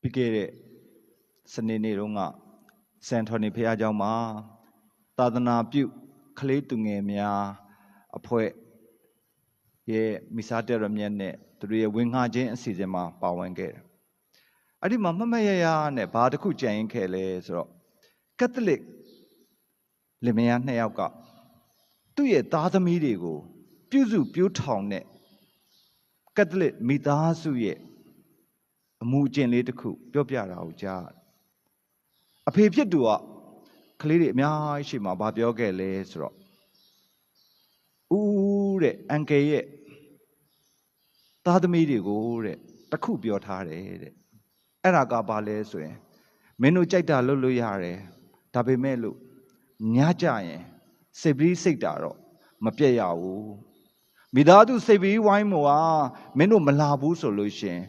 ပြီးခဲ့တဲ့စနေနေ့တုန်းကစန်ထော်နီဖះเจ้าမှာသာသနာပြုကလေးသူငယ်များအဖွဲ့ရဲ့မိစားတဲ့ရမြတ်နဲ့သူတို့ရဲ့ဝင်ငှခြင်းအစီအစဉ်မှာပါဝင်ခဲ့တယ်။အဲ့ဒီမှာမမတ်ရရနဲ့ဘာတစ်ခုကြံရင်ခဲ့လဲဆိုတော့ကက်သလစ်လင်မယားနှစ်ယောက်ကသူ့ရဲ့သားသမီးတွေကို ပြုစုပြိုးထောင်တဲ့ကက်သလစ်မိသားစုရဲ့ အမှုအကျင့်လေးတစ်ခုပြောပြတာကိုကြားရတယ်အဖေဖြစ်သူကကလေးတွေအများကြီးရှိမှဗာပြောခဲ့လဲဆိုတော့ဦးတဲ့အန်ကယ်ရဲ့သားသမီးတွေကိုတဲ့တစ်ခုပြောထားတယ်တဲ့အဲ့ဒါကဘာလဲဆိုရင်မင်းတို့ကြိုက်တာလုပ်လို့ရတယ်ဒါပေမဲ့လို့ညကြရင်စိတ်ပြီးစိတ်တာတော့မပြတ်ရဘူးမိသားစုစိတ်ပြီးဝိုင်းမောကမင်းတို့မလာဘူးဆိုလို့ရှရင်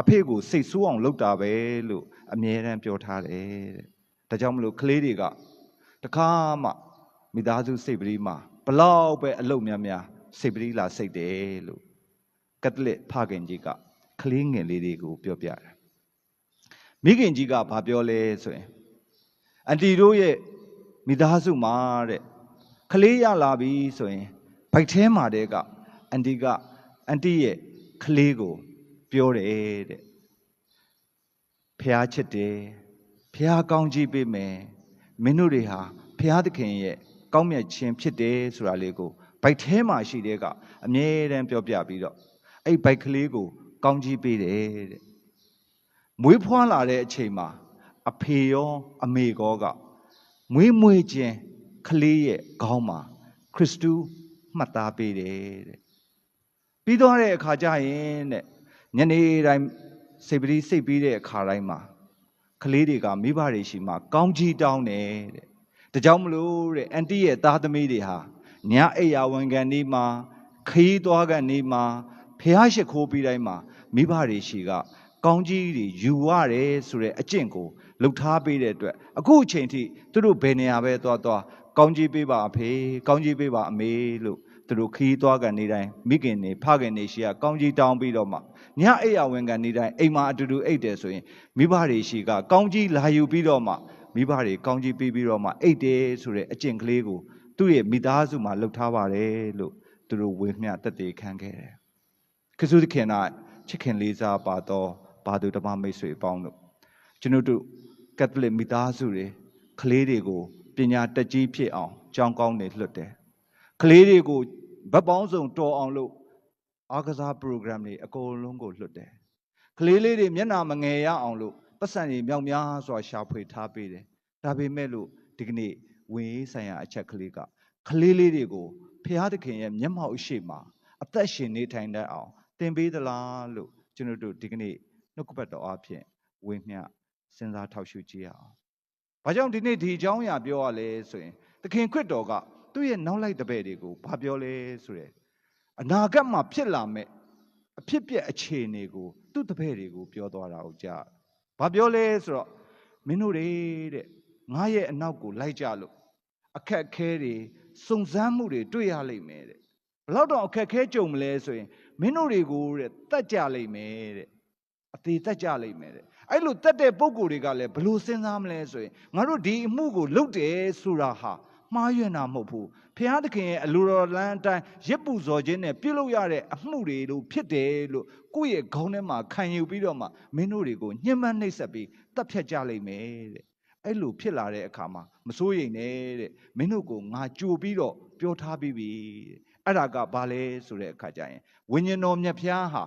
အဖေကိုစိတ်ဆိုးအောင်လုပ်တာပဲလို့အမြဲတမ်းပြောထားတယ်တဲ့ဒါကြောင့်မလို့ကလေးတွေကတခါမှမိသားစုစိတ်ပရိမှာဘလောက်ပဲအလုပ်များများစိတ်ပရိလာစိတ်တယ်လို့ကက်သလစ်ဖခင်ကြီးကကလေးငယ်လေးတွေကိုပြောပြတယ်မိခင်ကြီးကဘာပြောလဲဆိုရင်အန်တီတို့ရဲ့မိသားစုမှာတဲ့ကလေးရလာပြီဆိုရင်ဘိုက်ထဲမှာတဲ့ကအန်တီကအန်တီရဲ့ကလေးကို ပြောတယ်တဲ့ဖះချစ်တယ်ဖះကောင်းကြီးပေးမယ်မင်းတို့တွေဟာဖះသခင်ရဲ့ကောင်းမြတ်ခြင်းဖြစ်တယ်ဆိုတာလေးကိုဘိုက်ထဲမှာရှိတဲ့ကအမြဲတမ်းပြောပြပြီးတော့အဲ့ဘိုက်ကလေးကို ကောင်းကြီးပေးတယ်တဲ့မွေးဖွားလာတဲ့အချိန်မှာအဖေရောအမေကောကမွေးမွေးခြင်းကလေးရဲ့ခေါင်းမှာခရစ်တုမှတ်သားပေးတယ်တဲ့ပြီးတော့တဲ့အခါကျရင်တဲ့ ညနေတိုင်းစိတ်ပရိစိတ်ပြီးတဲ့အခါတိုင်းမှာကလေးတွေကမိဘတွေရှိမှကောင်းကြီးတောင်းတယ်တဲ့ဒါကြောင့်မလို့တဲ့အန်တီရဲ့သားသမီးတွေဟာညအိယာဝန်ခံနေမှာခီးသွားကန်နေမှာဖះရှိခိုးပြီးတိုင်းမှာမိဘတွေရှိကကောင်းကြီးတွေယူရတယ်ဆိုတဲ့အကျင့်ကိုလှုပ်ထားပေးတဲ့အတွက်အခုအချိန်ထိသူတို့ဘယ်နေရာပဲသွားသွားကောင်းကြီးပေးပါအဖေကောင်းကြီးပေးပါအမေလို့ သူတို့ခီးသွားကန်နေတိုင်းမိခင်နေဖခင်နေရှိကကောင်းကြီးတောင်းပြီးတော့မှညအိယာဝန်ကန်နေတိုင်းအိမ်မှာအတူတူအိတ်တယ်ဆိုရင်မိဘတွေရှိကကောင်းကြီးလာယူပြီးတော့မှမိဘတွေကောင်းကြီးပေးပြီးတော့မှအိတ်တယ်ဆိုတဲ့အကျင့်ကလေးကိုသူ့ရဲ့မိသားစုမှာလှုပ်ထားပါတယ်လို့သူတို့ဝေမျှတက်တည်ခံခဲ့တယ်ခရစ်သခင်ကချစ်ခင်လေးစားပါတော့ဘာသူဓမ္မမိတ်ဆွေအပေါင်းတို့ကျွန်တော်တို့ကက်သလစ်မိသားစုတွေကလေးတွေကိုပညာတက်ကြီးဖြစ်အောင်ကြောင်းကောင်းနေလွတ်တယ် ကလေးတွေကိုဗတ်ပေါင်းစုံတော်အောင်လို့အားကစား program တွေအကုန်လုံးကိုလွတ်တယ်ကလေးလေးတွေမျက်နှာမငယ်ရအောင်လို့ပတ်စံတွေမြောက်များစွာရှာဖွေထားပေးတယ်ဒါပေမဲ့လို့ဒီကနေ့ဝင်ရေးဆိုင်ရာအချက်ကလေးကကလေးလေးတွေကိုဖျားသခင်ရဲ့မျက်မှောက်အရှိမအသက်ရှင်နေထိုင်တတ်အောင်သင်ပေးသလားလို့ကျွန်တော်တို့ဒီကနေ့နှုတ်ကပတ်တော်အဖြစ်ဝေမျှစဉ်းစားထောက်ရှုကြည့်ရအောင်။ဘာကြောင့်ဒီနေ့ဒီအကြောင်းအရာပြောရလဲဆိုရင်သခင်ခရစ်တော်က သူ့ရဲ့နောက်လိုက်တဲ့ဘက်တွေကိုဘာပြောလဲဆိုရယ်အနာဂတ်မှာဖြစ်လာမဲ့အဖြစ်ပြက်အခြေအနေကိုသူ့တပည့်တွေကိုပြောသွားတာကိုကြား။ဘာပြောလဲဆိုတော့မင်းတို့တွေတဲ့ငါရဲ့အနောက်ကိုလိုက်ကြလို့အခက်အခဲတွေစုံစမ်းမှုတွေတွေ့ရလိမ့်မယ်တဲ့ဘလောက်တော့အခက်အခဲကြုံမလဲဆိုရင်မင်းတို့တွေကိုတဲ့တတ်ကြလိမ့်မယ်တဲ့အသေးတတ်ကြလိမ့်မယ်တဲ့အဲ့လိုတတ်တဲ့ပုံကိုယ်တွေကလည်းဘလို့စဉ်းစားမလဲဆိုရင်ငါတို့ဒီအမှုကိုလုပ်တယ်ဆိုတာဟာ မှားယွင်းတာမဟုတ်ဘူးဖျားသခင်ရဲ့အလိုတော်လမ်းအတိုင်းရစ်ပူဇော်ခြင်းနဲ့ပြုလုပ်ရတဲ့အမှုတွေလို့ဖြစ်တယ်လို့ကိုယ့်ရဲ့ခေါင်းထဲမှာခံယူပြီးတော့မှမင်းတို့တွေကိုညှဉ်းပန်းနှိပ်စက်ပြီးတတ်ဖြတ်ကြလိမ့်မယ်တဲ့အဲ့လိုဖြစ်လာတဲ့အခါမှာမစိုးရိမ်နဲ့တဲ့မင်းတို့ကိုငါကြိုပြီးတော့ပြောထားပြီးပြီတဲ့အဲ့ဒါကဘာလဲဆိုတဲ့အခါကျရင်ဝိညာဉ်တော်မြတ်ဖျားဟာ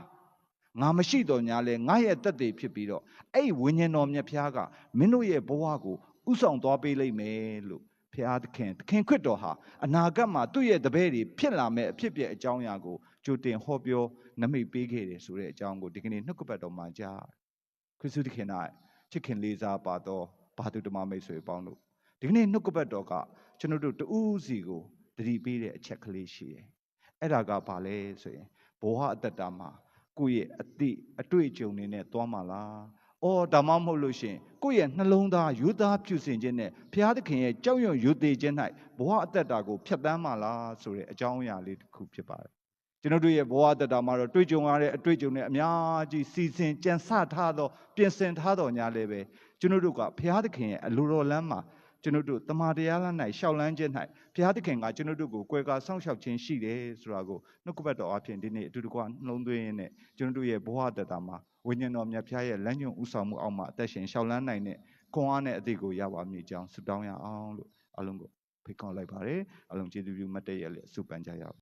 ငါမရှိတော်ညာလဲငါရဲ့တက်သေးဖြစ်ပြီးတော့အဲ့ဝိညာဉ်တော်မြတ်ဖျားကမင်းတို့ရဲ့ဘဝကိုဥဆောင်သွားပေးလိမ့်မယ်လို့ ဖျားသခင်သခင်ခရစ်တော်ဟာအနာဂတ်မှာသူ့ရဲ့တပည့်တွေဖြစ်လာမဲ့အဖြစ်ပြက်အကြောင်းအရာကိုကြိုတင်ဟောပြောနမိတ်ပေးခဲ့တယ်ဆိုတဲ့အကြောင်းကိုဒီကနေ့နှုတ်ကပတ်တော်မှာကြားခရစ်သူသခင်၌ချစ်ခင်လေးစားပါတော့ဘာသူဓမ္မမိတ်ဆွေပေါင်းတို့ဒီကနေ့နှုတ်ကပတ်တော်ကကျွန်တော်တို့တူးစီကိုတတိပေးတဲ့အချက်ကလေးရှိတယ်အဲ့ဒါကဘာလဲဆိုရင်ဘဝအတ္တတာမှာကိုယ့်ရဲ့အတိအတွေ့အကြုံတွေနဲ့သွားမှာလား။ အော်ဒါမှမဟုတ်လို့ရှင်ကိုယ့်ရဲ့နှလုံးသားယူသားပြုစင်ခြင်းနဲ့ဘုရားသခင်ရဲ့ကြောက်ရွံ့ယူသေးခြင်း၌ဘဝအတ္တတာကိုဖျက်ဆီးမှာလားဆိုတဲ့အကြောင်းအရာလေးတစ်ခုဖြစ်ပါတယ်ကျွန်တော်တို့ရဲ့ဘဝတတမှာတော့တွေ့ကြုံရတဲ့အတွေ့အကြုံတွေအများကြီးစီစဉ်ကြံစထားသောပြင်ဆင်ထားတော်ညာလည်းပဲကျွန်တော်တို့ကဘုရားသခင်ရဲ့အလိုတော်လမ်းမှာကျွန်တော်တို့တမန်တရားလမ်း၌ရှောက်လန်းခြင်း၌ဘုရားသခင်ကကျွန်တော်တို့ကိုကွယ်ကာဆောင်းရှောက်ခြင်းရှိတယ်ဆိုတာကိုနှုတ်ကပတ်တော်အဖြစ်ဒီနေ့အတူတကွနှလုံးသွင်းရင်းနဲ့ကျွန်တော်တို့ရဲ့ဘဝတတမှာ ဝိညာဉ်တော်မြတ်ဖျားရဲ့လမ်းညွှန်ဥဆောင်မှုအောက်မှာအသက်ရှင်ရှောက်လန်းနိုင်တဲ့ခွန်အားနဲ့အသေးကိုရပါမည်အကြောင်းဆုတောင်းရအောင်လို့အလုံးကိုဖိတ်ခေါ်လိုက်ပါတယ်အလုံးကျေးဇူးပြုမတ်တည့်ရလေဆုပန်ကြရအောင်